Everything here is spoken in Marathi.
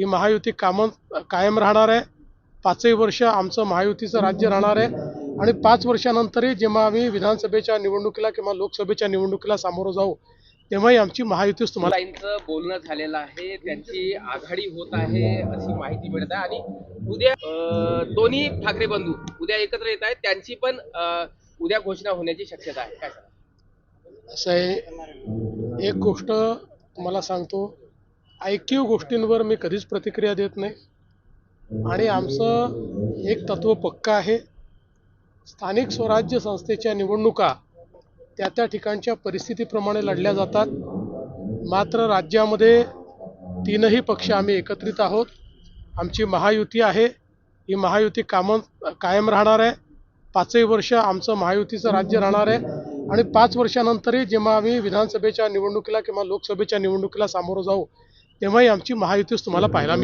ही महायुती कामं कायम राहणार आहे. पाचही वर्ष आमचं महायुतीचं राज्य राहणार आहे. आणि पाच वर्षानंतरही जेव्हा आम्ही विधानसभेच्या निवडणुकीला किंवा लोकसभेच्या निवडणुकीला सामोरं जाऊ तेव्हाही आमची महायुतीच तुम्हाला ताईंचं बोलणं झालेलं आहे. त्यांची आघाडी होत आहे अशी माहिती मिळत आहे. आणि उद्या दोन्ही ठाकरे बंधू उद्या एकत्र येत आहेत. त्यांची पण उद्या घोषणा होण्याची शक्यता आहे. काय? असं आहे. एक गोष्ट तुम्हाला सांगतो. ऐकीव गोष्टींवर मी कधीच प्रतिक्रिया देत नाही. आणि आमचं एक तत्व पक्का आहे. स्थानिक स्वराज्य संस्थेच्या निवडणुका त्या त्या ठिकाणच्या परिस्थितीप्रमाणे लढल्या जातात. मात्र राज्यामध्ये तीनही पक्ष आम्ही एकत्रित आहोत. आमची महायुती आहे. ही महायुती कामं कायम राहणार आहे. पाचही वर्ष आमचं महायुतीचं राज्य राहणार आहे. आणि पाच वर्षानंतरही जेव्हा आम्ही विधानसभेच्या निवडणुकीला किंवा लोकसभेच्या निवडणुकीला सामोरं जाऊ तेव्हाही आमची महायुतीच तुम्हाला पाहायला मिळेल.